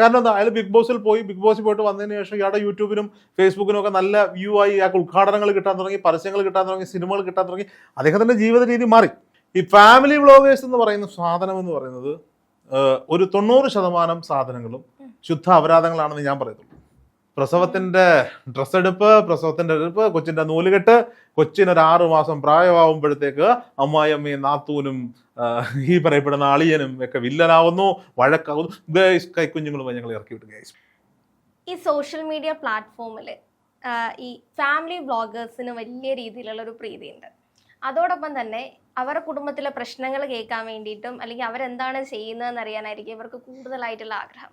കാരണം എന്താ അയാൾ ബിഗ് ബോസിൽ പോയി ബിഗ് ബോസിൽ പോയിട്ട് വന്നതിന് ശേഷം ഇയാളുടെ യൂട്യൂബിനും ഫേസ്ബുക്കിനും ഒക്കെ നല്ല വ്യൂ ആയി ഇയാൾക്ക് ഉദ്ഘാടനങ്ങൾ കിട്ടാൻ തുടങ്ങി പരസ്യങ്ങൾ കിട്ടാൻ തുടങ്ങി സിനിമകൾ കിട്ടാൻ തുടങ്ങി. അദ്ദേഹത്തിന്റെ ജീവിത രീതി മാറി. ഈ ഫാമിലി വ്ളോഗേഴ്സ് എന്ന് പറയുന്ന സാധനം എന്ന് പറയുന്നത് ഒരു തൊണ്ണൂറ് ശതമാനം സാധനങ്ങളും ശുദ്ധ അപരാധങ്ങളാണെന്ന് ഞാൻ പറയത്തുള്ളൂ. പ്രസവത്തിന്റെ ഡ്രസ് എടുപ്പ് പ്രസവത്തിന്റെ എടുപ്പ് കൊച്ചിന്റെ നൂലുകെട്ട് കൊച്ചിന് ഒരു ആറു മാസം പ്രായമാവുമ്പോഴത്തേക്ക് അമ്മായിയമ്മയും നാത്തൂനും ഈ പറയപ്പെടുന്ന അളിയനും ഒക്കെ വില്ലനാവുന്നു വഴക്കാവുന്നു. ഗൈസ് കൈക്കുഞ്ഞുങ്ങളും ഞങ്ങൾ ഇറക്കി വിട്ടു ഗൈസ് ഈ സോഷ്യൽ മീഡിയ പ്ലാറ്റ്ഫോമിൽ ഈ ഫാമിലി ബ്ലോഗേഴ്സിന് വലിയ രീതിയിലുള്ള ഒരു പ്രീതിയുണ്ട്. അതോടൊപ്പം തന്നെ അവരുടെ കുടുംബത്തിലെ പ്രശ്നങ്ങൾ കേൾക്കാൻ വേണ്ടിയിട്ടും അല്ലെങ്കിൽ അവരെന്താണ് ചെയ്യുന്നതെന്ന് അറിയാനായിരിക്കും ഇവർക്ക് കൂടുതലായിട്ടുള്ള ആഗ്രഹം.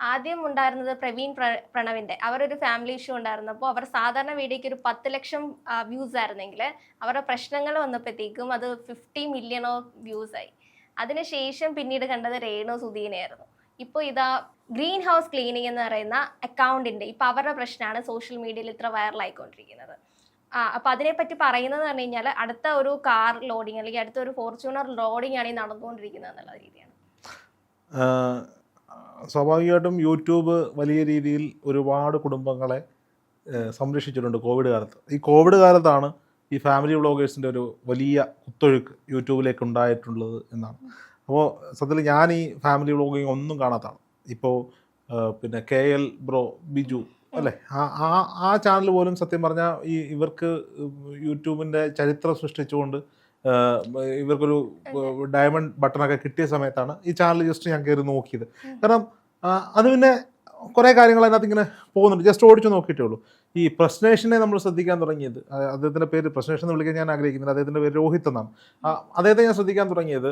ആദ്യം ഉണ്ടായിരുന്നത് പ്രവീൺ പ്ര- പ്രണവിന്റെ. അവരൊരു ഫാമിലി ഇഷ്യൂ ഉണ്ടായിരുന്നപ്പോൾ അവർ സാധാരണ വീഡിയോയ്ക്ക് ഒരു പത്ത് ലക്ഷം വ്യൂസ് ആയിരുന്നെങ്കിൽ അവരുടെ പ്രശ്നങ്ങൾ വന്നപ്പോഴത്തേക്കും അത് ഫിഫ്റ്റി മില്യണോ വ്യൂസ് ആയി. അതിനുശേഷം പിന്നീട് കണ്ടത് രേണു സുധീനയായിരുന്നു ഇപ്പോൾ ഇതാ ഗ്രീൻ ഹൗസ് ക്ലീനിങ് എന്ന് പറയുന്ന അക്കൗണ്ടിന്റെ ഇപ്പൊ അവരുടെ പ്രശ്നമാണ് സോഷ്യൽ മീഡിയയിൽ ഇത്ര വൈറലായിക്കൊണ്ടിരിക്കുന്നത് ആ അപ്പൊ അതിനെപ്പറ്റി പറയുന്നത് പറഞ്ഞു കഴിഞ്ഞാൽ അടുത്ത ഒരു കാർ ലോഡിങ് അല്ലെങ്കിൽ അടുത്ത ഒരു ഫോർച്യൂണർ ലോഡിങ് ആണ് ഈ നടന്നുകൊണ്ടിരിക്കുന്നത് എന്നുള്ള രീതിയാണ്. സ്വാഭാവികമായിട്ടും യൂട്യൂബ് വലിയ രീതിയിൽ ഒരുപാട് കുടുംബങ്ങളെ സംരക്ഷിച്ചിട്ടുണ്ട് കോവിഡ് കാലത്ത്. ഈ കോവിഡ് കാലത്താണ് ഈ ഫാമിലി വ്ളോഗേഴ്സിന്റെ ഒരു വലിയ കുത്തൊഴുക്ക് യൂട്യൂബിലേക്ക് ഉണ്ടായിട്ടുള്ളത് എന്നാണ്. അപ്പോൾ സത്യത്തിൽ ഞാൻ ഈ ഫാമിലി വ്ളോഗിങ് ഒന്നും കാണാത്താണ് ഇപ്പോൾ പിന്നെ കെ എൽ ബ്രോ ബിജു അല്ലേ? ആ ആ ആ ചാനൽ പോലും സത്യം പറഞ്ഞാൽ ഈ ഇവർക്ക് യൂട്യൂബിന്റെ ചരിത്രം സൃഷ്ടിച്ചുകൊണ്ട് ഇവർക്കൊരു ഡയമണ്ട് ബട്ടണൊക്കെ കിട്ടിയ സമയത്താണ് ഈ ചാനൽ ജസ്റ്റ് ഞാൻ കയറി നോക്കിയത്. കാരണം അത് പിന്നെ കുറേ കാര്യങ്ങൾ അതിനകത്ത് ഇങ്ങനെ പോകുന്നുണ്ട്. ജസ്റ്റ് ഓടിച്ചു നോക്കിയിട്ടേ ഉള്ളൂ. ഈ പ്രശ്നേഷനെ നമ്മൾ ശ്രദ്ധിക്കാൻ തുടങ്ങിയത് അദ്ദേഹത്തിന്റെ പേര് പ്രശ്നേഷൻ എന്ന് വിളിക്കാൻ ഞാൻ ആഗ്രഹിക്കുന്നില്ല. അദ്ദേഹത്തിന്റെ പേര് രോഹിത് എന്നാണ്. അദ്ദേഹത്തെ ഞാൻ ശ്രദ്ധിക്കാൻ തുടങ്ങിയത്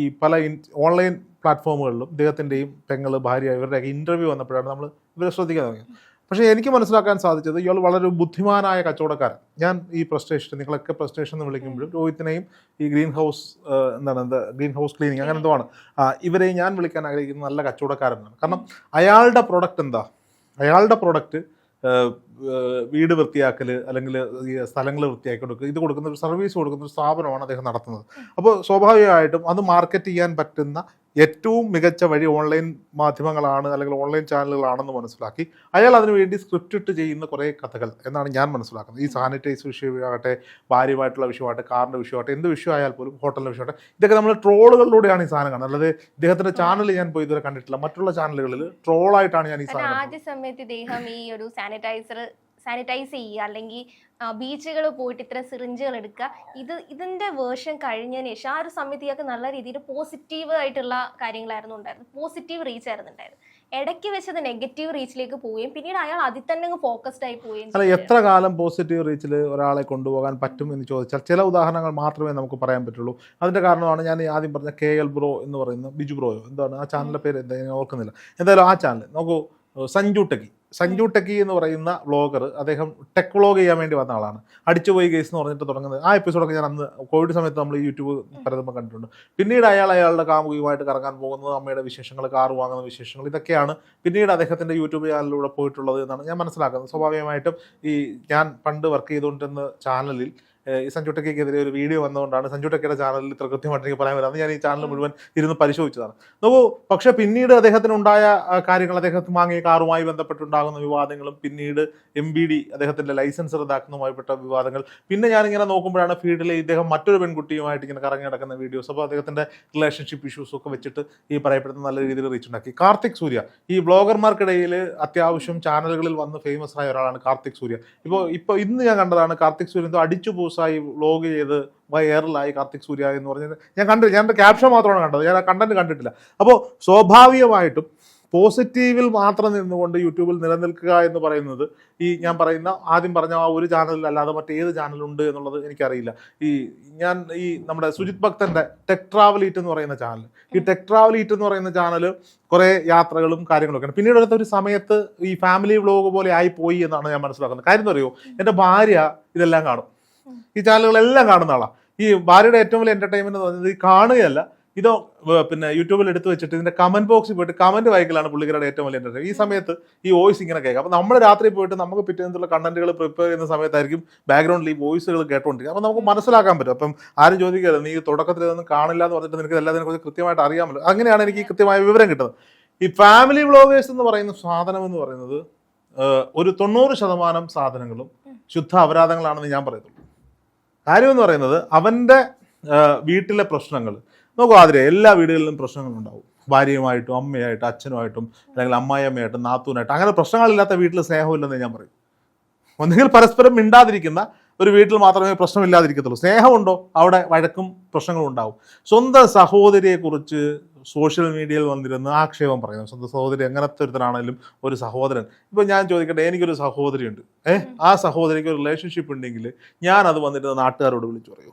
ഈ പല ഓൺലൈൻ പ്ലാറ്റ്ഫോമുകളിലും ഇദ്ദേഹത്തിന്റെയും പെങ്ങൾ ഭാര്യ ഇവരുടെയൊക്കെ ഇന്റർവ്യൂ വന്നപ്പോഴാണ് നമ്മൾ ഇവരെ ശ്രദ്ധിക്കാൻ തുടങ്ങിയത്. പക്ഷേ എനിക്ക് മനസ്സിലാക്കാൻ സാധിച്ചത് ഇയാൾ വളരെ ബുദ്ധിമാനായ കച്ചവടക്കാരൻ. ഞാൻ ഈ പ്രസ്റ്റേഷൻ നിങ്ങളൊക്കെ പ്രസ്റ്റേഷൻ എന്ന് വിളിക്കുമ്പോഴും രോഹിത്തിനെയും ഈ ഗ്രീൻ ഹൗസ് എന്താണ് എന്താ ഗ്രീൻ ഹൗസ് ക്ലീനിങ് അങ്ങനെ എന്തോ ആണ്. ഇവരെ ഞാൻ വിളിക്കാൻ ആഗ്രഹിക്കുന്നത് നല്ല കച്ചവടക്കാരനാണ്. കാരണം അയാളുടെ പ്രൊഡക്റ്റ് എന്താ? അയാളുടെ പ്രൊഡക്റ്റ് വീട് വൃത്തിയാക്കൽ അല്ലെങ്കിൽ സ്ഥലങ്ങൾ വൃത്തിയാക്കി കൊടുക്കുക ഇത് കൊടുക്കുന്ന ഒരു സർവീസ് കൊടുക്കുന്ന ഒരു സ്ഥാപനമാണ് അദ്ദേഹം നടത്തുന്നത്. അപ്പോൾ സ്വാഭാവികമായിട്ടും അത് മാർക്കറ്റ് ചെയ്യാൻ പറ്റുന്ന ഏറ്റവും മികച്ച വഴി ഓൺലൈൻ മാധ്യമങ്ങളാണ് അല്ലെങ്കിൽ ഓൺലൈൻ ചാനലുകളാണെന്ന് മനസ്സിലാക്കി അയാൾ അതിനുവേണ്ടി സ്ക്രിപ്റ്റ് ഇട്ട് ചെയ്യുന്ന കുറേ കഥകൾ എന്നാണ് ഞാൻ മനസ്സിലാക്കുന്നത്. ഈ സാനിറ്റൈസ് വിഷയമാകട്ടെ ഭാര്യമായിട്ടുള്ള വിഷയമാകട്ടെ കാറിന്റെ വിഷയമാകട്ടെ എന്ത് വിഷയമായാൽ പോലും ഹോട്ടലിന്റെ വിഷയമാകട്ടെ ഇതൊക്കെ നമ്മൾ ട്രോളുകളിലൂടെയാണ് ഈ സാധനം കാണുന്നത് അല്ലാതെ ഇദ്ദേഹത്തിന്റെ ചാനൽ ഞാൻ പോയി ഇതുവരെ കണ്ടിട്ടില്ല. മറ്റുള്ള ചാനലുകളിൽ ട്രോളായിട്ടാണ് ഞാൻ ഈ സാധനം ആദ്യ സമയത്ത് ഇദ്ദേഹം ഈ ഒരു സാനിറ്റൈസർ സാനിറ്റൈസ് ചെയ്യുക അല്ലെങ്കിൽ ബീച്ചുകൾ പോയിട്ട് ഇത്ര സിറിഞ്ചുകൾ എടുക്കുക. ഇത് ഇതിന്റെ വേർഷൻ കഴിഞ്ഞതിന് ശേഷം ആ ഒരു സമിതിയൊക്കെ ഇയാൾക്ക് നല്ല രീതിയിൽ പോസിറ്റീവ് ആയിട്ടുള്ള കാര്യങ്ങളായിരുന്നു ഉണ്ടായിരുന്നത്. പോസിറ്റീവ് റീച്ച് ആയിരുന്നു ഉണ്ടായിരുന്നത്. ഇടയ്ക്ക് വെച്ചത് നെഗറ്റീവ് റീച്ചിലേക്ക് പോവുകയും പിന്നീട് അയാൾ അതിൽ തന്നെ അങ്ങ് ഫോക്കസ്ഡ് ആയി പോവുകയും അല്ല എത്ര കാലം പോസിറ്റീവ് റീച്ചിൽ ഒരാളെ കൊണ്ടുപോകാൻ പറ്റും എന്ന് ചോദിച്ചാൽ ചില ഉദാഹരണങ്ങൾ മാത്രമേ നമുക്ക് പറയാൻ പറ്റുള്ളൂ. അതിന്റെ കാരണമാണ് ഞാൻ ആദ്യം പറഞ്ഞ കെ എൽ ബ്രോ എന്ന് പറയുന്ന ബിജു ബ്രോയോ എന്താണ്? ആ ചാനലിന്റെ പേര് എന്താ? ഞാൻ ഓർക്കുന്നില്ല. എന്തായാലും ആ ചാനൽ നോക്കൂ സഞ്ജു ടെക്കി സഞ്ജു ടെക്കി എന്ന് പറയുന്ന വ്ളോഗർ അദ്ദേഹം ടെക് വ്ളോഗ് ചെയ്യാൻ വേണ്ടി വന്ന ആളാണ്. അടിച്ചുപോയി കേസ് എന്ന് പറഞ്ഞിട്ട് തുടങ്ങുന്നത്. ആ എപ്പിസോഡൊക്കെ ഞാൻ അന്ന് കോവിഡ് സമയത്ത് നമ്മൾ യൂട്യൂബ് പരതുമ്പോൾ കണ്ടിട്ടുണ്ട്. പിന്നീട് അയാൾ അയാളുടെ കാമുകിയുമായിട്ട് കറങ്ങാൻ പോകുന്നത് അമ്മയുടെ വിശേഷങ്ങൾ കാർ വാങ്ങുന്ന വിശേഷങ്ങൾ ഇതൊക്കെയാണ് പിന്നീട് അദ്ദേഹത്തിന്റെ യൂട്യൂബ് ചാനലിലൂടെ പോയിട്ടുള്ളത് എന്നാണ് ഞാൻ മനസ്സിലാക്കുന്നത്. സ്വാഭാവികമായിട്ടും ഈ ഞാൻ പണ്ട് വർക്ക് ചെയ്തുകൊണ്ടിരുന്ന ചാനലിൽ സഞ്ജു ടെക്കിക്കെതിരെ ഒരു വീഡിയോ വന്നതുകൊണ്ടാണ് സഞ്ജു ടെക്കയുടെ ചാനലിൽ ഇത്ര കൃത്യമായിട്ട് എനിക്ക് പറയാൻ വരാം ഞാൻ ഈ ചാനൽ മുഴുവൻ ഇരുന്ന് പരിശോധിച്ചതാണ്. നോക്കൂ പക്ഷേ പിന്നീട് അദ്ദേഹത്തിന് ഉണ്ടായ കാര്യങ്ങൾ അദ്ദേഹത്തിന് വാങ്ങിയ കാറുമായി ബന്ധപ്പെട്ടുണ്ടാകുന്ന വിവാദങ്ങളും പിന്നീട് എം ബി ഡി അദ്ദേഹത്തിന്റെ ലൈസൻസ് റദ്ദാക്കുന്നതുമായിപ്പെട്ട വിവാദങ്ങൾ പിന്നെ ഞാനിങ്ങനെ നോക്കുമ്പോഴാണ് ഫീൽഡിൽ ഇദ്ദേഹം മറ്റൊരു പെൺകുട്ടിയുമായിട്ട് ഇങ്ങനെ കറങ്ങി നടക്കുന്ന വീഡിയോസ് അപ്പോൾ അദ്ദേഹത്തിന്റെ റിലേഷൻഷിപ്പ് ഇഷ്യൂസ് ഒക്കെ വെച്ചിട്ട് ഈ പറയപ്പെടുന്ന നല്ല രീതിയിൽ റീച്ച് ഉണ്ടാക്കി. കാർത്തിക് സൂര്യ. ഈ ബ്ലോഗർമാർക്കിടയിൽ അത്യാവശ്യം ചാനലുകളിൽ വന്ന് ഫേമസ് ആയ ഒരാളാണ് കാർത്തിക് സൂര്യ. ഇപ്പോൾ ഇപ്പോൾ ഇന്ന് ഞാൻ കണ്ടതാണ് കാർത്തിക് സൂര്യ എന്തോ അടിച്ചു പൂസായി വ്ലോഗ് ചെയ്ത് വൈറലായി കാർത്തിക് സൂര്യ എന്ന് പറഞ്ഞത്. ഞാൻ കണ്ടില്ല. ഞാൻ ക്യാപ്ഷൻ മാത്രമാണ് കണ്ടത്. ഞാൻ ആ കണ്ടന്റ് കണ്ടിട്ടില്ല. അപ്പോൾ സ്വാഭാവികമായിട്ടും പോസിറ്റീവിൽ മാത്രം നിന്നുകൊണ്ട് യൂട്യൂബിൽ നിലനിൽക്കുക എന്ന് പറയുന്നത് ഈ ഞാൻ പറയുന്ന ആദ്യം പറഞ്ഞ ആ ഒരു ചാനലിൽ അല്ലാതെ മറ്റേത് ചാനലുണ്ട് എന്നുള്ളത് എനിക്കറിയില്ല. ഈ ഞാൻ ഈ നമ്മുടെ സുജിത് ഭക്തന്റെ ടെക് ട്രാവൽ ഈറ്റ് എന്ന് പറയുന്ന ചാനൽ ഈ ടെക് ട്രാവൽ ഈറ്റ് എന്ന് പറയുന്ന ചാനൽ കുറേ യാത്രകളും കാര്യങ്ങളൊക്കെയാണ്. പിന്നീട് അടുത്ത ഒരു സമയത്ത് ഈ ഫാമിലി വ്ലോഗ് പോലെ ആയി പോയി എന്നാണ് ഞാൻ മനസ്സിലാക്കുന്നത്. കാര്യം എന്താ അറിയോ? എന്റെ ഭാര്യ ഇതെല്ലാം കാണും. ഈ ചാനലുകളെല്ലാം കാണുന്ന ആളാണ് ഈ ഭാര്യയുടെ ഏറ്റവും വലിയ എന്റർടൈൻമെന്റ് പറയുന്നത് ഈ കാണുകയല്ല ഇതോ പിന്നെ യൂട്യൂബിൽ എടുത്തു വെച്ചിട്ട് ഇതിന്റെ കമന്റ് ബോക്സിൽ പോയിട്ട് കമന്റ് വായിക്കലാണ് പുള്ളിക്കാരുടെ ഏറ്റവും വലിയ എന്റർടൈൻ ഈ സമയത്ത് ഈ വോയിസ് ഇങ്ങനെ കേൾക്കാം. അപ്പൊ നമ്മൾ രാത്രി പോയിട്ട് നമുക്ക് പിറ്റേന്നുള്ള കണ്ടന്റുകൾ പ്രിപ്പയർ ചെയ്യുന്ന സമയത്തായിരിക്കും ബാക്ക്ഗ്രൗണ്ടിൽ ഈ വോയിസുകൾ കേട്ടോണ്ടിരിക്കുക. അപ്പൊ നമുക്ക് മനസ്സിലാക്കാൻ പറ്റും. അപ്പം ആരും ചോദിക്കരുത് നീ തുടക്കത്തിൽ ഇതൊന്നും കാണില്ല എന്ന് പറഞ്ഞിട്ട് നിനക്ക് എല്ലാത്തിനെ കുറിച്ച് കൃത്യമായിട്ട് അറിയാമല്ലോ. അങ്ങനെയാണ് എനിക്ക് കൃത്യമായ വിവരം കിട്ടുന്നത്. ഈ ഫാമിലി വ്ളോഗേഴ്സ് എന്ന് പറയുന്ന സാധനം എന്ന് പറയുന്നത് ഒരു തൊണ്ണൂറ് ശതമാനം സാധനങ്ങളും ശുദ്ധ അപരാധങ്ങളാണെന്ന് ഞാൻ പറയത്തുള്ളൂ. കാര്യം എന്ന് പറയുന്നത് അവന്റെ വീട്ടിലെ പ്രശ്നങ്ങൾ. നോക്കൂ ആതിരെ എല്ലാ വീടുകളിലും പ്രശ്നങ്ങളുണ്ടാവും. ഭാര്യയുമായിട്ടും അമ്മയായിട്ടും അച്ഛനുമായിട്ടും അല്ലെങ്കിൽ അമ്മായിയമ്മയായിട്ടും നാത്തൂനായിട്ടും. അങ്ങനെ പ്രശ്നങ്ങളില്ലാത്ത വീട്ടിൽ സ്നേഹമില്ലെന്ന് ഞാൻ പറയും. ഒന്നുകിൽ പരസ്പരം മിണ്ടാതിരിക്കുന്ന ഒരു വീട്ടിൽ മാത്രമേ പ്രശ്നമില്ലാതിരിക്കത്തുള്ളൂ. സ്നേഹമുണ്ടോ? അവിടെ വഴക്കും പ്രശ്നങ്ങളും ഉണ്ടാവും സ്വന്തം സഹോദരിയെക്കുറിച്ച് സോഷ്യൽ മീഡിയയിൽ വന്നിരുന്ന ആക്ഷേപം പറയുന്നു. സ്വന്തം സഹോദരി എങ്ങനത്തെ ഒരുത്തനാണെങ്കിലും ഒരു സഹോദരൻ. ഇപ്പം ഞാൻ ചോദിക്കട്ടെ എനിക്കൊരു സഹോദരിയുണ്ട്. ഏഹ് ആ സഹോദരിക്ക് ഒരു റിലേഷൻഷിപ്പ് ഉണ്ടെങ്കിൽ ഞാൻ അത് വന്നിരുന്ന നാട്ടുകാരോട് വിളിച്ചു പറയൂ.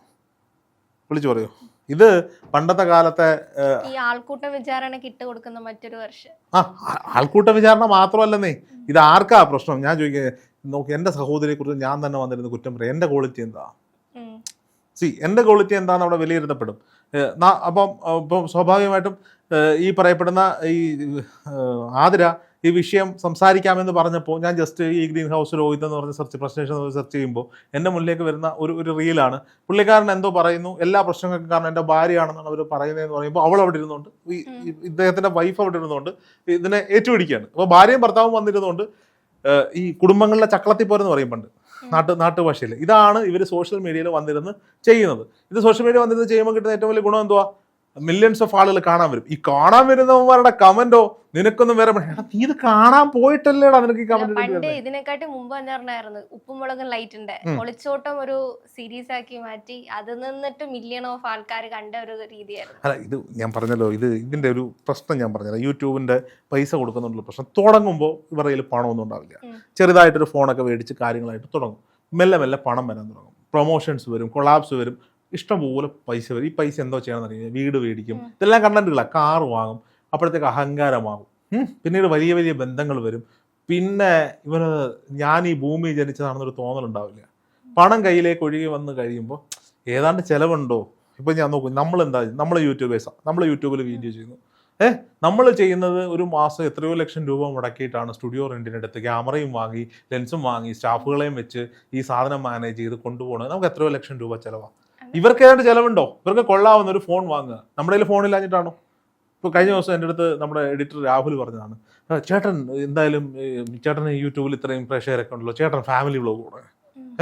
വിളിച്ചു പറയൂ. ഇത് പണ്ടത്തെ കാലത്തെ ഈ ആൾക്കൂട്ട വിചാരണ ഇട്ട് കൊടുക്കുന്ന മറ്റൊരു വർഷം. ആ ആൾക്കൂട്ട വിചാരണ മാത്രമല്ലെന്നേ. ഇത് ആർക്കാ പ്രശ്നം? ഞാൻ ചോദിക്കുന്നത് നോക്കി എന്റെ സഹോദരിയെ കുറിച്ച് ഞാൻ തന്നെ വന്നിരുന്ന കുറ്റം പറയും. എന്റെ ക്വാളിറ്റി എന്താ? സി എന്റെ ക്വാളിറ്റി എന്താന്ന് അവിടെ വിലയിരുത്തപ്പെടും. അപ്പം ഇപ്പം സ്വാഭാവികമായിട്ടും ഈ പറയപ്പെടുന്ന ഈ ആതിര ഈ വിഷയം സംസാരിക്കാമെന്ന് പറഞ്ഞപ്പോൾ ഞാൻ ജസ്റ്റ് ഈ ഗ്രീൻ ഹൗസ് രോഹിത് എന്ന് പറഞ്ഞ സെർച്ച് പ്രശ്നേഷൻ സെർച്ച് ചെയ്യുമ്പോൾ എന്റെ മുന്നിലേക്ക് വരുന്ന ഒരു ഒരു റീലാണ് പുള്ളിക്കാരൻ എന്തോ പറയുന്നു എല്ലാ പ്രശ്നങ്ങൾക്കും കാരണം എന്റെ ഭാര്യയാണെന്നാണ് അവർ പറയുന്നതെന്ന് പറയുമ്പോൾ അവൾ അവിടെ ഇരുന്നുകൊണ്ട് ഈ ഈ ഇദ്ദേഹത്തിന്റെ വൈഫ് അവിടെ ഇരുന്നുകൊണ്ട് ഇതിനെ ഏറ്റുപിടിക്കുകയാണ്. അപ്പോൾ ഭാര്യയും ഭർത്താവും വന്നിരുന്നുകൊണ്ട് ഈ കുടുംബങ്ങളിലെ ചക്കളത്തിൽ പോരെന്ന് പറയും പണ്ട്. നാട്ടു നാട്ടുഭാഷയിൽ. ഇതാണ് ഇവർ സോഷ്യൽ മീഡിയയിൽ വന്നിരുന്ന് ചെയ്യുന്നത്. ഇത് സോഷ്യൽ മീഡിയ വന്നിരുന്ന് ചെയ്യുമ്പോൾ കിട്ടുന്ന ഏറ്റവും വലിയ ഗുണം എന്തുവാ? മില്യൺസ് ഓഫ് ആളുകൾ കാണാൻ വരും. ഈ കാണാൻ വരുന്നവരുടെ കമന്റോ നിനക്കൊന്നും വേറെ എടാ നീ ഇത് കാണാൻ പോയിട്ടല്ലേടാ നിനക്ക് ഈ പണ്ട് കമന്റ് ഇതിനെക്കാട്ടി മുമ്പ് തന്നെ പറഞ്ഞായിരുന്നു ഉപ്പും മുളകും ലൈറ്റിന്റെ. ഒളിച്ചോട്ടം ഒരു സീരീസ് ആക്കി മാറ്റി അത് നിന്നിട്ട് മില്യൺ ഓഫ് ആൾക്കാർ കണ്ട ഒരു രീതിയായിരുന്നു. അല്ല ഇത് ഞാൻ പറഞ്ഞല്ലോ ഇത് ഇതിന്റെ ഒരു പ്രശ്നം ഞാൻ പറഞ്ഞല്ലോ. യൂട്യൂബിന്റെ പൈസ കൊടുക്കുന്നുള്ള പ്രശ്നം. തുടങ്ങുമ്പോൾ ഇവരുടെ കയ്യിൽ പണമൊന്നും ഉണ്ടാവില്ല. ചെറുതായിട്ടൊരു ഫോണൊക്കെ മേടിച്ച് കാര്യങ്ങളായിട്ട് തുടങ്ങും. മെല്ലെ മെല്ലെ പണം വരാൻ തുടങ്ങും. പ്രൊമോഷൻസ് വരും കൊളാബ്സ് വരും. ഇഷ്ടംപോലെ പൈസ വരും. ഈ പൈസ എന്തോ ചെയ്യണമെന്ന് അറിയാം വീട് മേടിക്കും. ഇതെല്ലാം കണ്ടന്റുകളാണ് കാറ് വാങ്ങും. അപ്പോഴത്തേക്ക് അഹങ്കാരമാകും. പിന്നീട് വലിയ വലിയ ബന്ധങ്ങൾ വരും. പിന്നെ ഇവന് ഞാൻ ഈ ഭൂമി ജനിച്ചതാണെന്നൊരു തോന്നലുണ്ടാവില്ല. പണം കയ്യിലേക്ക് ഒഴുകി വന്ന് കഴിയുമ്പോൾ ഏതാണ്ട് ചിലവുണ്ടോ? ഇപ്പം ഞാൻ നോക്കും. നമ്മൾ എന്താ നമ്മൾ യൂട്യൂബേഴ്സാണ് നമ്മൾ യൂട്യൂബിൽ വീഡിയോ ചെയ്യുന്നു. ഏ? നമ്മൾ ചെയ്യുന്നത് ഒരു മാസം എത്രയോ ലക്ഷം രൂപ മുടക്കിയിട്ടാണ് സ്റ്റുഡിയോ റെന്റിനെടുത്ത് ക്യാമറയും വാങ്ങി ലെൻസും വാങ്ങി സ്റ്റാഫുകളെയും വെച്ച് ഈ സാധനം മാനേജ് ചെയ്ത് കൊണ്ടുപോകണത് നമുക്ക് എത്രയോ ലക്ഷം രൂപ ചിലവാണ് ഇവർക്ക് ഏതാണ്ട് ചിലവുണ്ടോ? ഇവർക്ക് കൊള്ളാവുന്ന ഒരു ഫോൺ വാങ്ങുക. നമ്മുടെ കയ്യിൽ ഫോണില്ലാഞ്ഞിട്ടാണോ ഇപ്പോൾ കഴിഞ്ഞ ദിവസം എന്റെ അടുത്ത് നമ്മുടെ എഡിറ്റർ രാഹുൽ പറഞ്ഞതാണ്. ചേട്ടൻ എന്തായാലും ചേട്ടന് യൂട്യൂബിൽ ഇത്രയും പ്രേക്ഷകരൊക്കെ ഉണ്ടല്ലോ. ചേട്ടൻ ഫാമിലി വ്ലോഗ് കൂടെ.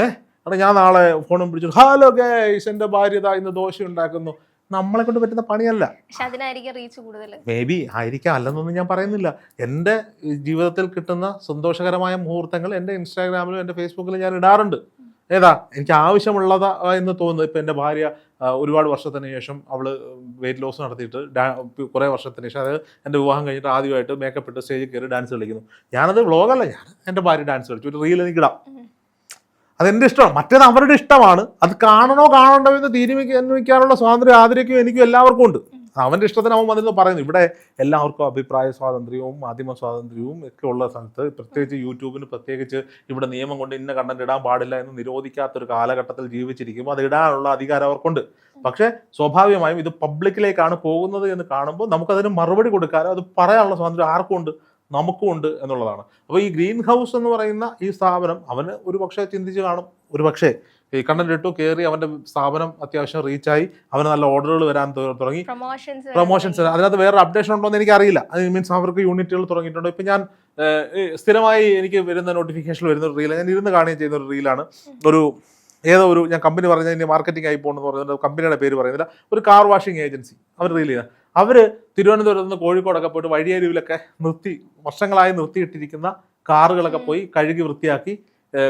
ഏഹ് അവിടെ ഞാൻ നാളെ ഫോണും പിടിച്ചു. ഹലോ ഗേസ് എന്റെ ഭാര്യ ഇതാ ഇന്ന് ദോശ ഉണ്ടാക്കുന്നു. നമ്മളെ കൊണ്ട് പറ്റുന്ന പണിയല്ല. മേ ബി ആയിരിക്കാം. അല്ലെന്നൊന്നും ഞാൻ പറയുന്നില്ല. എന്റെ ജീവിതത്തിൽ കിട്ടുന്ന സന്തോഷകരമായ മുഹൂർത്തങ്ങൾ എന്റെ ഇൻസ്റ്റാഗ്രാമിലും എന്റെ ഫേസ്ബുക്കിലും ഞാൻ ഇടാറുണ്ട്. ഏതാ? എനിക്ക് ആവശ്യമുള്ളതാ എന്ന് തോന്നുന്നു. ഇപ്പം എന്റെ ഭാര്യ ഒരുപാട് വർഷത്തിന് ശേഷം അവൾ വെയിറ്റ് ലോസ് നടത്തിയിട്ട് ഡാ കുറേ വർഷത്തിന് ശേഷം അതായത് എന്റെ വിവാഹം കഴിഞ്ഞിട്ട് ആദ്യമായിട്ട് മേക്കപ്പ് ഇട്ട് സ്റ്റേജിൽ കയറി ഡാൻസ് കളിക്കുന്നു. ഞാനത് വ്ളോഗല്ല ഞാൻ എന്റെ ഭാര്യ ഡാൻസ് കളിച്ചു. ഒരു റീൽ എനിക്ക് ഇടാം. ഉം. അതെന്റെ ഇഷ്ടമാണ്. മറ്റേത് അവരുടെ ഇഷ്ടമാണ്. അത് കാണണോ കാണണ്ടോ എന്ന് തീരുമാനിക്കാനുള്ള സ്വാതന്ത്ര്യം ആദരിക്കും എനിക്കും എല്ലാവർക്കും ഉണ്ട്. അവന്റെ ഇഷ്ടത്തിന് അവൻ വന്നിരുന്ന് പറയുന്നു. ഇവിടെ എല്ലാവർക്കും അഭിപ്രായ സ്വാതന്ത്ര്യവും മാധ്യമ സ്വാതന്ത്ര്യവും ഒക്കെ ഉള്ള സ്ഥലത്ത് പ്രത്യേകിച്ച് യൂട്യൂബിന് പ്രത്യേകിച്ച് ഇവിടെ നിയമം കൊണ്ട് ഇന്ന കണ്ടന്റ് ഇടാൻ പാടില്ല എന്ന് നിരോധിക്കാത്തൊരു കാലഘട്ടത്തിൽ ജീവിച്ചിരിക്കുമ്പോൾ അത് ഇടാനുള്ള അധികാരം അവർക്കുണ്ട്. പക്ഷേ സ്വാഭാവികമായും ഇത് പബ്ലിക്കിലേക്കാണ് പോകുന്നത് എന്ന് കാണുമ്പോൾ നമുക്കതിന് മറുപടി കൊടുക്കാനോ അത് പറയാനുള്ള സ്വാതന്ത്ര്യം ആർക്കും ഉണ്ട് നമുക്കും ഉണ്ട് എന്നുള്ളതാണ്. അപ്പോൾ ഈ ഗ്രീൻ ഹൗസ് എന്ന് പറയുന്ന ഈ സ്ഥാപനം അവന് ഒരു പക്ഷേ ചിന്തിച്ച് കാണും. ഒരു പക്ഷേ ഈ കണ്ടന്റ് ഇട്ടു കയറി അവന്റെ സ്ഥാപനം അത്യാവശ്യം റീച്ചായി അവന് നല്ല ഓർഡറുകൾ വരാൻ തുടങ്ങി. പ്രൊമോഷൻസ് അതിനകത്ത് വേറെ അപ്ഡേഷൻ ഉണ്ടോ എന്ന് എനിക്ക് അറിയില്ല അത് മീൻസ് അവർക്ക് യൂണിറ്റുകൾ തുടങ്ങിയിട്ടുണ്ട്. ഇപ്പം ഞാൻ സ്ഥിരമായി എനിക്ക് വരുന്ന നോട്ടിഫിക്കേഷൻ വരുന്ന ഒരു റീൽ ഞാൻ ഇരുന്ന് കാണുകയും ചെയ്യുന്ന ഒരു റീലാണ് ഒരു ഏതോ ഒരു ഞാൻ കമ്പനി പറഞ്ഞ ഇനി മാർക്കറ്റിംഗ് ആയി പോകണമെന്ന് പറയുന്നത് കമ്പനിയുടെ പേര് പറയുന്നില്ല. ഒരു കാർ വാഷിംഗ് ഏജൻസി അവർ റീൽ ചെയ്യുക അവർ തിരുവനന്തപുരത്ത് നിന്ന് കോഴിക്കോടൊക്കെ പോയിട്ട് വഴിയരിവിലൊക്കെ നിർത്തി വർഷങ്ങളായി നിർത്തിയിട്ടിരിക്കുന്ന കാറുകളൊക്കെ പോയി കഴുകി വൃത്തിയാക്കി.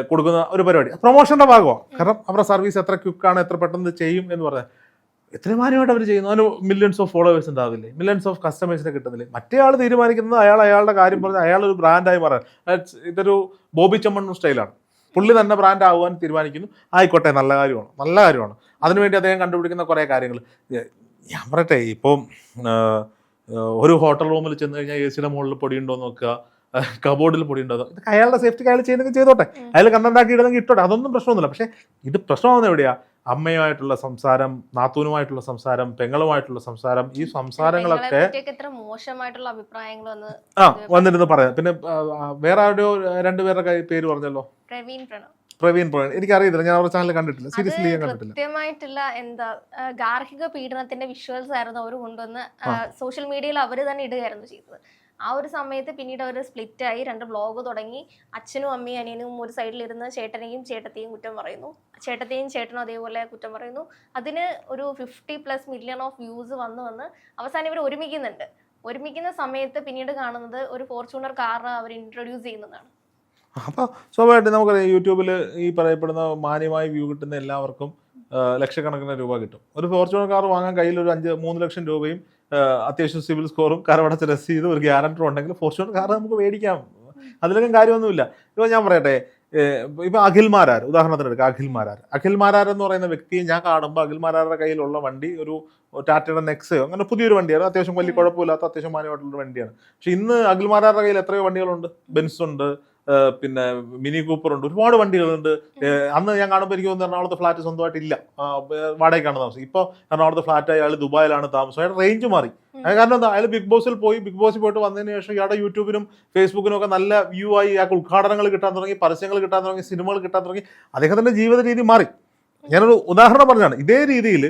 കൊടുക്കുന്ന ഒരു പരിപാടി. പ്രൊമോഷന്റെ ഭാഗമാണ് കാരണം അവരുടെ സർവീസ് എത്ര ക്വിക്കാണ് എത്ര പെട്ടെന്ന് ചെയ്യും എന്ന് പറഞ്ഞാൽ എത്ര മാന്യമായിട്ട് അവർ ചെയ്യുന്നു. അതിന് മില്യൺസ് ഓഫ് ഫോളോവേഴ്സ് ഉണ്ടാവില്ലേ? മില്യൺസ് ഓഫ് കസ്റ്റമേഴ്സിനെ കിട്ടുന്നില്ലേ? മറ്റേ ആൾ തീരുമാനിക്കുന്നത് അയാൾ അയാളുടെ കാര്യം പറഞ്ഞ് അയാൾ ഒരു ബ്രാൻഡായി മാറാൻ. ഇതൊരു ബോബി ചമ്മൺ സ്റ്റൈലാണ് പുള്ളി തന്നെ ബ്രാൻഡ് ആവാൻ തീരുമാനിക്കുന്നു. ആയിക്കോട്ടെ നല്ല കാര്യമാണ്. നല്ല കാര്യമാണ്. അതിനുവേണ്ടി അദ്ദേഹം കണ്ടുപിടിക്കുന്ന കുറേ കാര്യങ്ങൾ ഞാൻ പറയട്ടെ ഇപ്പം ഒരു ഹോട്ടൽ റൂമിൽ ചെന്ന് കഴിഞ്ഞാൽ എ സിയുടെ മുകളിൽ പൊടിയുണ്ടോ നോക്കുക. കബോർഡിൽ പൊടി ഉണ്ടാകും ഇതൊക്കെ അയാളുടെ സേഫ്റ്റിക്ക് അയാൾ ചെയ്യുന്നെങ്കിൽ ചെയ്തോട്ടെ. അയാൾ കണ്ടുണ്ടാക്കി ഇടുന്നെങ്കിൽ ഇട്ടോട്ടെ. അതൊന്നും പ്രശ്നമൊന്നുമില്ല. പക്ഷേ ഇത് പ്രശ്നമാവുന്നത് എവിടെയാ? അമ്മയുമായിട്ടുള്ള സംസാരം നാത്തൂനുമായിട്ടുള്ള സംസാരം പെങ്ങളുമായിട്ടുള്ള സംസാരം ഈ സംസാരങ്ങളൊക്കെ മോശമായിട്ടുള്ള അഭിപ്രായങ്ങൾ വന്ന് ആ വന്നിരുന്ന് പറയാം. പിന്നെ വേറെ ആരുടെയോ രണ്ടുപേരുടെ പേര് പറഞ്ഞല്ലോ? പ്രവീൺ പ്രണവ്. പ്രവീൺ പ്രവീൺ എനിക്കറിയില്ല ഞാൻ അവരുടെ ചാനൽ കണ്ടിട്ടില്ല. സീരിയസ്ലി ഞാൻ കണ്ടിട്ടില്ല. കൃത്യമായിട്ടുള്ള എന്താ ഗാർഹിക പീഡനത്തിന്റെ വിഷ്വൽസ് ആയിരുന്നു അവർ കൊണ്ടുവന്ന് സോഷ്യൽ മീഡിയയിൽ അവർ തന്നെ ഇടുകയായിരുന്നു ചെയ്തത്. ആ ഒരു സമയത്ത് പിന്നീട് അവർ സ്പ്ലിറ്റ് ആയി രണ്ട് ബ്ലോഗ് തുടങ്ങി. അച്ഛനും അമ്മയും അനിയനും ഒരു സൈഡിലിരുന്ന് ചേട്ടനെയും ചേട്ടത്തെയും കുറ്റം പറയുന്നു. ചേട്ടത്തെയും ചേട്ടനും അതേപോലെ കുറ്റം പറയുന്നു. അതിന് ഒരു fifty plus million of views വന്ന് വന്ന് അവസാനം ഇവർ ഒരുമിക്കുന്നുണ്ട്. ഒരുമിക്കുന്ന സമയത്ത് പിന്നീട് കാണുന്നത് ഒരു ഫോർച്യൂണർ കാർ അവർ ഇൻട്രൊഡ്യൂസ് ചെയ്യുന്നതാണ്. അപ്പോൾ സ്വാഭാവികമായിട്ടും നമുക്കറിയാം യൂട്യൂബിൽ ഈ പറയപ്പെടുന്ന മാന്യമായ വ്യൂ കിട്ടുന്ന എല്ലാവർക്കും ലക്ഷക്കണക്കിന് രൂപ കിട്ടും. ഒരു ഫോർച്യൂണർ കാർ വാങ്ങാൻ കയ്യിൽ ഒരു അഞ്ച് മൂന്ന് ലക്ഷം രൂപയും അത്യാവശ്യം സിവിൽ സ്കോറും കരവടച്ച രസീതും ഒരു ഗ്യാരണ്ടർ ഉണ്ടെങ്കിൽ ഫോർച്യൂണർ കാർ നമുക്ക് മേടിക്കാം. അതിലൊന്നും കാര്യമൊന്നുമില്ല. ഇപ്പോൾ ഞാൻ പറയട്ടെ ഇപ്പൊ അഖിൽ മാരാർ ഉദാഹരണത്തിന് എടുക്കുക അഖിൽ മാരാർ. അഖിൽ മാരാർ എന്ന് പറയുന്ന വ്യക്തിയെ ഞാൻ കാണുമ്പോൾ അഖിൽ മാരാരുടെ കയ്യിലുള്ള വണ്ടി ഒരു ടാറ്റയുടെ നെക്സയോ അങ്ങനെ പുതിയൊരു വണ്ടിയാണ്. അത്യാവശ്യം വലിയ കുഴപ്പമില്ലാത്ത അത്യാവശ്യം മാന്യമായിട്ടുള്ള വണ്ടിയാണ്. പക്ഷെ ഇന്ന് അഖിൽ മാരാരുടെ കയ്യിൽ എത്രയോ വണ്ടികളുണ്ട്? ബെൻസ് ഉണ്ട് പിന്നെ മിനി കൂപ്പർ ഉണ്ട് ഒരുപാട് വണ്ടികളുണ്ട്. അന്ന് ഞാൻ കാണുമ്പോൾ എനിക്ക് തോന്നുന്നു എറണാകുളത്ത് ഫ്ലാറ്റ് സ്വന്തമായിട്ട് ഇല്ല. വാടകയ്ക്കാണ് താമസം. ഇപ്പോൾ എറണാകുളത്ത് ഫ്ലാറ്റ് അയാൾ ദുബായിലാണ് താമസം. അയാൾ റേഞ്ച് മാറി. കാരണം എന്താ അയാൾ ബിഗ് ബോസിൽ പോയി ബിഗ് ബോസിൽ പോയിട്ട് വന്നതിന് ശേഷം ഇയാളുടെ യൂട്യൂബിനും ഫേസ്ബുക്കിനും ഒക്കെ നല്ല വ്യൂ ആയി ഇയാൾക്ക് ഉദ്ഘാടനങ്ങൾ കിട്ടാൻ തുടങ്ങി പരസ്യങ്ങൾ കിട്ടാൻ തുടങ്ങി സിനിമകൾ കിട്ടാൻ തുടങ്ങി. അദ്ദേഹത്തിന്റെ ജീവിത രീതി മാറി. ഞാനൊരു ഉദാഹരണം പറഞ്ഞാണ്. ഇതേ രീതിയിൽ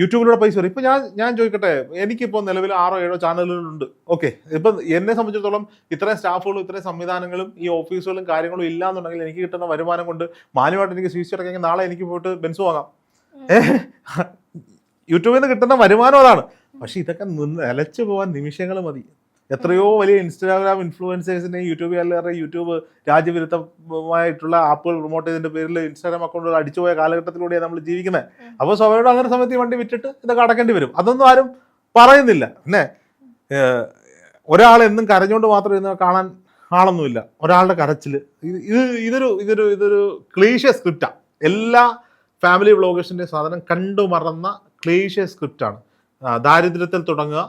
യൂട്യൂബിലൂടെ പൈസ വരും. ഇപ്പം ഞാൻ ഞാൻ ചോദിക്കട്ടെ എനിക്കിപ്പോൾ നിലവിൽ ആറോ ഏഴോ ചാനലുകളുണ്ട്. ഓക്കെ ഇപ്പം എന്നെ സംബന്ധിച്ചിടത്തോളം ഇത്രയും സ്റ്റാഫുകളും ഇത്രയും സംവിധാനങ്ങളും ഈ ഓഫീസുകളും കാര്യങ്ങളും ഇല്ല എന്നുണ്ടെങ്കിൽ എനിക്ക് കിട്ടുന്ന വരുമാനം കൊണ്ട് മാന്യമായിട്ട് എനിക്ക് സ്വീച്ച് അടക്കെങ്കിൽ നാളെ എനിക്ക് പോയിട്ട് ബെൻസ് വാങ്ങാം. ഏഹ് യൂട്യൂബിൽ നിന്ന് കിട്ടുന്ന വരുമാനം അതാണ്. പക്ഷെ ഇതൊക്കെ നിന്ന് നിലച്ചു പോകാൻ നിമിഷങ്ങൾ മതി. എത്രയോ വലിയ ഇൻസ്റ്റാഗ്രാം ഇൻഫ്ലുവൻസേഴ്സിനെ യൂട്യൂബുകാരുടെ യൂട്യൂബ് രാജ്യവിരുദ്ധമായിട്ടുള്ള ആപ്പുകൾ പ്രൊമോട്ട് ചെയ്തതിന്റെ പേരിൽ ഇൻസ്റ്റാഗ്രാം അക്കൗണ്ടുകൾ അടിച്ചുപോയ കാലഘട്ടത്തിലൂടെയാണ് നമ്മൾ ജീവിക്കുന്നത്. അപ്പോൾ സ്വയോട് അങ്ങനെ സമയത്ത് ഈ വണ്ടി വിറ്റിട്ട് ഇതൊക്കെ അടക്കേണ്ടി വരും. അതൊന്നും ആരും പറയുന്നില്ല. പിന്നെ ഒരാൾ എന്നും കരഞ്ഞുകൊണ്ട് മാത്രം ഇരുന്ന് കാണാൻ ആളൊന്നുമില്ല. ഒരാളുടെ കരച്ചിൽ. ഇത് ഇത് ഇതൊരു ഇതൊരു ഇതൊരു ക്ലീഷ്യ സ്ക്രിപ്റ്റാണ് എല്ലാ ഫാമിലി വ്ളോഗേഴ്സിന്റെ സാധനം കണ്ടു മറന്ന ക്ലീഷ്യ സ്ക്രിപ്റ്റാണ് ദാരിദ്ര്യത്തിൽ തുടങ്ങുക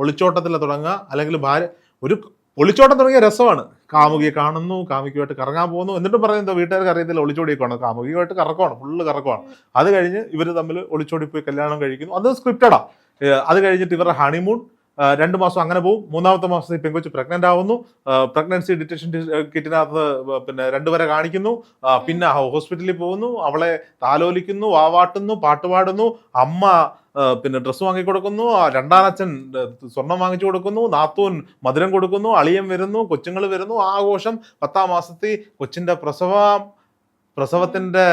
ഒളിച്ചോട്ടത്തിൽ തുടങ്ങുക. അല്ലെങ്കിൽ ഭാര്യ ഒരു ഒളിച്ചോട്ടം തുടങ്ങിയ രസമാണ്. കാമുകിയെ കാണുന്നു കാമുകിയുമായിട്ട് കറങ്ങാൻ പോകുന്നു. എന്നിട്ടും പറയുന്നത് വീട്ടുകാർക്ക് അറിയത്തില്ല ഒളിച്ചോടിയൊക്കെയാണ്? കാമുകിയുമായിട്ട് കറക്കമാണ് ഫുള്ള് കറക്കമാണ്. അത് കഴിഞ്ഞ് ഇവർ തമ്മിൽ ഒളിച്ചോടി പോയി കല്യാണം കഴിക്കുന്നു. അത് സ്ക്രിപ്റ്റഡാണ് അത് കഴിഞ്ഞിട്ട് ഇവരുടെ ഹണിമൂൺ രണ്ട് മാസം അങ്ങനെ പോകും മൂന്നാമത്തെ മാസം ഈ പ്രഗ്നന്റ് ആവുന്നു. പ്രഗ്നൻസി ഡിറ്റക്ഷൻ കിറ്റിനകത്ത് പിന്നെ രണ്ടുപേരെ കാണിക്കുന്നു. പിന്നെ ഹോസ്പിറ്റലിൽ പോകുന്നു. അവളെ താലോലിക്കുന്നു വാവാട്ടുന്നു പാട്ടുപാടുന്നു അമ്മ പിന്നെ ഡ്രസ്സ് വാങ്ങി കൊടുക്കുന്നു. രണ്ടാനച്ചൻ സ്വർണം വാങ്ങിച്ചു കൊടുക്കുന്നു. നാത്തൂൻ മധുരം കൊടുക്കുന്നു. അളിയൻ വരുന്നു. കൊച്ചുങ്ങൾ വരുന്നു. ആഘോഷം. പത്താം മാസത്തിൽ കൊച്ചിന്റെ പ്രസവം. പ്രസവത്തിന്റെ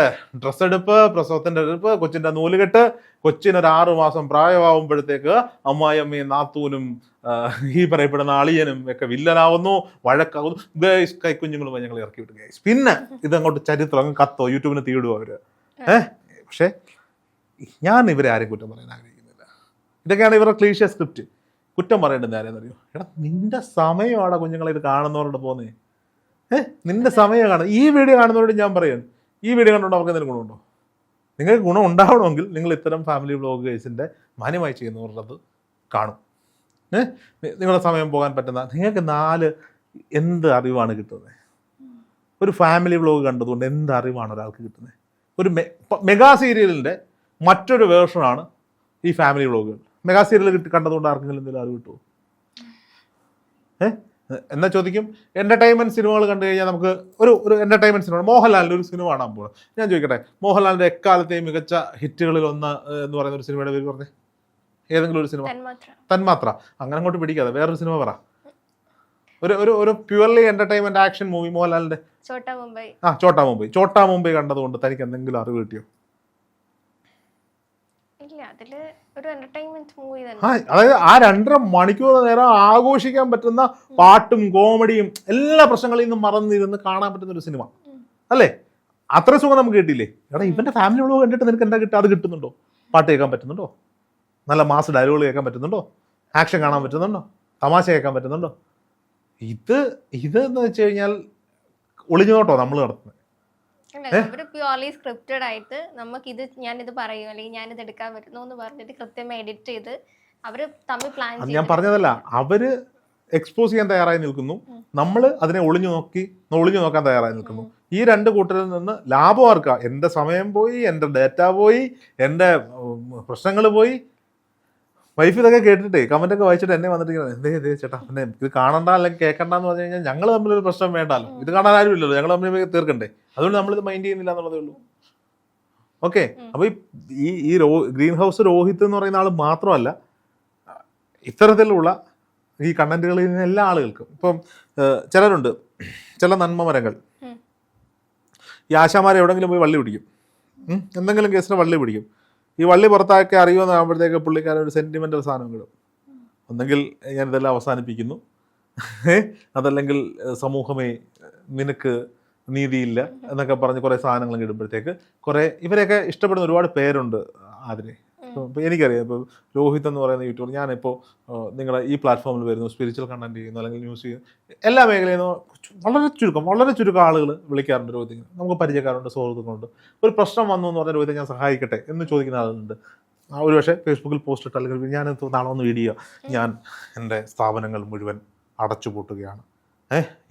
ഡ്രസ് എടുപ്പ് പ്രസവത്തിന്റെ എടുപ്പ് കൊച്ചിന്റെ നൂലുകെട്ട് കൊച്ചിന് ഒരു ആറു മാസം പ്രായമാവുമ്പോഴത്തേക്ക് അമ്മായിയമ്മയും നാത്തൂനും ഈ പറയപ്പെടുന്ന അളിയനും ഒക്കെ വില്ലനാവുന്നു വഴക്കാവുന്നു. ഗൈസ് കൈക്കുഞ്ഞുങ്ങളുമായി ഞങ്ങൾ ഇറക്കി വിട്ടു ഗൈസ് പിന്നെ ഇതങ്ങോട്ട് ചരിത്രം അങ്ങ് കത്തോ യൂട്യൂബിന് തീടുവോ അവർ? ഏഹ് പക്ഷേ ഞാൻ ഇവരെ ആരെയും കുറ്റം പറയാൻ ആഗ്രഹിക്കുന്നില്ല. ഇതൊക്കെയാണ് ഇവരുടെ ക്ലീഷ്യ സ്ക്രിപ്റ്റ്. കുറ്റം പറയേണ്ടത് അറിയോ? എടാ നിന്റെ സമയമാണ് കുഞ്ഞുങ്ങളെ ഇത് കാണുന്നവരോട് പോന്നേ ഏഹ് നിന്റെ സമയം കാണും ഈ വീഡിയോ കാണുന്നവരോട് ഞാൻ പറയാണ് ഈ വീഡിയോ കണ്ടുകൊണ്ട് അവർക്ക് എന്തെങ്കിലും ഗുണമുണ്ടോ? നിങ്ങൾക്ക് ഗുണം ഉണ്ടാവണമെങ്കിൽ നിങ്ങൾ ഇത്തരം ഫാമിലി വ്ളോഗേഴ്സിന്റെ മാന്യമായി ചെയ്യുന്നവരുടെ അത് കാണും നിങ്ങളുടെ സമയം പോകാൻ പറ്റുന്ന നിങ്ങൾക്ക് നാല് എന്ത് അറിവാണ് കിട്ടുന്നത് ഒരു ഫാമിലി വ്ളോഗ് കണ്ടതുകൊണ്ട് എന്ത് അറിവാണ് ഒരാൾക്ക് കിട്ടുന്നത് ഒരു മെഗാ സീരിയലിന്റെ മറ്റൊരു വേർഷനാണ് ഈ ഫാമിലി വ്ളോഗുകൾ മെഗാ സീരിയൽ കിട്ടി കണ്ടതുകൊണ്ട് ആർക്കെങ്കിലും എന്തെങ്കിലും അറിവ് കിട്ടുമോ ഏ? എന്നാ ചോദിക്കും? എന്റർടൈൻമെന്റ് സിനിമകൾ കണ്ടു കഴിഞ്ഞാൽ നമുക്ക് ഒരു ഒരു എന്റർടൈൻമെന്റ് സിനിമ മോഹൻലാലിന്റെ ഒരു സിനിമ കാണാൻ പോകണം ഞാൻ ചോദിക്കട്ടെ മോഹൻലാലിന്റെ എക്കാലത്തെയും മികച്ച ഹിറ്റുകളിൽ ഒന്ന് എന്ന് പറയുന്ന ഒരു സിനിമയുടെ പേര് പറഞ്ഞേ. ഏതെങ്കിലും ഒരു സിനിമ തന്മാത്ര. തന്മാത്ര. അങ്ങനെ അങ്ങോട്ട് പിടിക്കാതെ വേറൊരു സിനിമ പറ. ഒരു ഒരു ഒരു പ്യുവർലി എന്റർടൈൻമെന്റ് ആക്ഷൻ മൂവി മോഹൻലാലിന്റെ. ചോട്ടാ മുംബൈ. ആ ചോട്ടാ മുംബൈ. ചോട്ടാ മുംബൈ കണ്ടതുകൊണ്ട് തനിക്ക് എന്തെങ്കിലും അറിവ് കിട്ടിയോ? ഇല്ല അതിൽ ഒരു എന്റർടൈൻമെന്റ് മൂവി തന്നെ. അതായത് ആ രണ്ടര മണിക്കൂർ നേരം ആഘോഷിക്കാൻ പറ്റുന്ന പാട്ടും കോമഡിയും എല്ലാ പ്രശ്നങ്ങളിൽ നിന്നും മറന്നിരുന്ന് കാണാൻ പറ്റുന്ന ഒരു സിനിമ. അല്ലേ? അത്ര സുഖം നമുക്ക് കിട്ടിയില്ലേ? എടാ ഇവന്റെ ഫാമിലി ഉള്ളത് കണ്ടിട്ട് നിനക്ക് എന്താ കിട്ടുക? അത് കിട്ടുന്നുണ്ടോ? പാട്ട് കേൾക്കാൻ പറ്റുന്നുണ്ടോ? നല്ല മാസ് ഡയലോഗ് കേൾക്കാൻ പറ്റുന്നുണ്ടോ? ആക്ഷൻ കാണാൻ പറ്റുന്നുണ്ടോ? തമാശ കേൾക്കാൻ പറ്റുന്നുണ്ടോ? ഇത് ഇത് എന്ന് വെച്ച് കഴിഞ്ഞാൽ ഒളിഞ്ഞു നോട്ടോ നമ്മൾ നടത്തുന്നത്. പ്യുവർലി സ്ക്രിപ്റ്റഡ് ആയിട്ട് നമുക്ക് ഇത് ഞാൻ ഇത് പറയും അല്ലെങ്കിൽ ഞാൻ ഇത് എടുക്കാൻ പറ്റുന്നു എന്ന് പറഞ്ഞിട്ട് കൃത്യമായി എഡിറ്റ് ചെയ്ത് അവർ തമ്മിൽ പ്ലാൻ ഞാൻ പറഞ്ഞതല്ല. അവർ എക്സ്പോസ് ചെയ്യാൻ തയ്യാറായി നിൽക്കുന്നു. നമ്മൾ അതിനെ ഒളിഞ്ഞു നോക്കി ഒളിഞ്ഞു നോക്കാൻ തയ്യാറായി നിൽക്കുന്നു. ഈ രണ്ട് കൂട്ടരിൽ നിന്ന് ലാഭം ആർക്കാ? എന്റെ സമയം പോയി എന്റെ ഡേറ്റ പോയി എന്റെ പ്രശ്നങ്ങൾ പോയി. വൈഫ് ഇതൊക്കെ കേട്ടിട്ടേ കമന്റ് ഒക്കെ വായിച്ചിട്ട് എന്നെ വന്നിട്ട് എന്തേ ഇതേ ചേട്ടാ പിന്നെ ഇത് കാണണ്ട അല്ലെങ്കിൽ കേൾക്കണ്ടെന്ന് പറഞ്ഞു കഴിഞ്ഞാൽ ഞങ്ങൾ തമ്മിലൊരു പ്രശ്നം വേണ്ടല്ലോ. ഇത് കാണാൻ ആരും ഇല്ലല്ലോ ഞങ്ങൾ തമ്മിൽ തീർക്കണ്ടേ? അതുകൊണ്ട് നമ്മളിത് മൈൻഡ് ചെയ്യുന്നില്ല എന്നുള്ളതേ ഉള്ളൂ. ഓക്കെ അപ്പൊ ഈ- ഈ റോ രോ ഗ്രീൻ ഹൗസ് രോഹിത് എന്ന് പറയുന്ന ആൾ മാത്രമല്ല ഇത്തരത്തിലുള്ള ഈ കണ്ടന്റുകളിൽ നിന്ന് എല്ലാ ആളുകൾക്കും ഇപ്പം ചിലരുണ്ട് ചില നന്മ മരങ്ങൾ. ഈ ആശാമാരെ എവിടെങ്കിലും പോയി വള്ളി പിടിക്കും. എന്തെങ്കിലും കേസിന് വള്ളി പിടിക്കും. ഈ വള്ളി പുറത്താക്കി അറിയുമെന്ന് ആകുമ്പോഴത്തേക്ക് പുള്ളിക്കാരൻ ഒരു സെന്റിമെന്റൽ സാധനം കിടും ഒന്നെങ്കിൽ ഞാനിതെല്ലാം അവസാനിപ്പിക്കുന്നു. അതല്ലെങ്കിൽ സമൂഹമേ നിനക്ക് നീതിയില്ല എന്നൊക്കെ പറഞ്ഞ് കുറേ സാധനങ്ങൾ ഇടുമ്പോഴത്തേക്ക് കുറേ ഇവരെയൊക്കെ ഇഷ്ടപ്പെടുന്ന ഒരുപാട് പേരുണ്ട് ആതിരെ. ഇപ്പം എനിക്കറിയാം ഇപ്പൊ രോഹിത് എന്ന് പറയുന്ന യൂട്യൂബർ ഞാനിപ്പോൾ നിങ്ങളുടെ ഈ പ്ലാറ്റ്ഫോമിൽ വരുന്നു സ്പിരിച്വൽ കണ്ടന്റ് ചെയ്യുന്നു അല്ലെങ്കിൽ ന്യൂസ് ചെയ്യുന്നു എല്ലാ മേഖലയിൽ നിന്നും വളരെ ചുരുക്കം വളരെ ചുരുക്കം ആളുകൾ വിളിക്കാറുണ്ട് രോഹിതിന് നമുക്ക് പരിചയക്കാരുണ്ട് സുഹൃത്തുക്കളുണ്ട്. ഒരു പ്രശ്നം വന്നു എന്ന് പറഞ്ഞാൽ രോഹിത് ഞാൻ സഹായിക്കട്ടെ എന്ന് ചോദിക്കുന്ന ആളുണ്ട്. ആ ഒരു പക്ഷേ ഫേസ്ബുക്കിൽ പോസ്റ്റ് ഇട്ട് അല്ലെങ്കിൽ ഞാൻ നാളെ ഒന്ന് വീഡിയോ ഞാൻ എന്റെ സ്ഥാപനങ്ങൾ മുഴുവൻ അടച്ചുപൂട്ടുകയാണ്.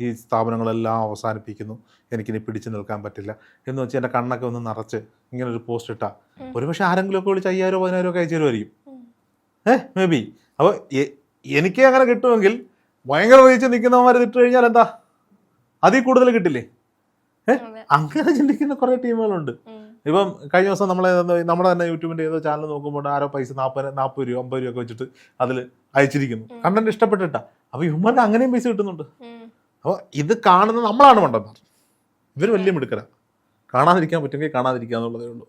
ഈ സ്ഥാപനങ്ങളെല്ലാം അവസാനിപ്പിക്കുന്നു. എനിക്കിനി പിടിച്ചു നിൽക്കാൻ പറ്റില്ല. എന്ന് വെച്ച് എന്റെ കണ്ണൊക്കെ ഒന്ന് നിറച്ച് ഇങ്ങനെ ഒരു പോസ്റ്റ് ഇട്ടാൽ. ഒരുപക്ഷെ ആരെങ്കിലും ഒക്കെ വിളിച്ച് അയ്യായിരം പതിനായിരം ഒക്കെ അയച്ചു തരുമായിരിക്കും. ഏഹ് മേ ബി അപ്പോൾ എനിക്ക് അങ്ങനെ കിട്ടുമെങ്കിൽ ഭയങ്കര റീച്ച് നിൽക്കുന്നവന്മാർ ഇട്ട് കഴിഞ്ഞാൽ എന്താ? അതിൽ കൂടുതൽ കിട്ടില്ലേ? ഏഹ് അങ്ങനെ ചിന്തിക്കുന്ന കുറേ ടീമുകളുണ്ട്. ഇപ്പം കഴിഞ്ഞ ദിവസം നമ്മളെ നമ്മുടെ തന്നെ യൂട്യൂബിന്റെ ഏതോ ചാനൽ നോക്കുമ്പോൾ ആരോ പൈസ നാൽപ്പത് നാൽപ്പത് രൂപ അമ്പത് രൂപ ഒക്കെ വെച്ചിട്ട് അതിൽ അയച്ചിരിക്കുന്നു. കണ്ടന്റ് ഇഷ്ടപ്പെട്ടിട്ടാ. അപ്പോൾ ഇവന്മാർക്ക് അങ്ങനെയും പൈസ കിട്ടുന്നുണ്ട്. അപ്പോൾ ഇത് കാണുന്ന നമ്മളാണ് മണ്ടന്മാർ. ഇവർ വലിയ മിടുക്കരാ. കാണാതിരിക്കാൻ പറ്റുമെങ്കിൽ കാണാതിരിക്കുക എന്നുള്ളതേ ഉള്ളൂ.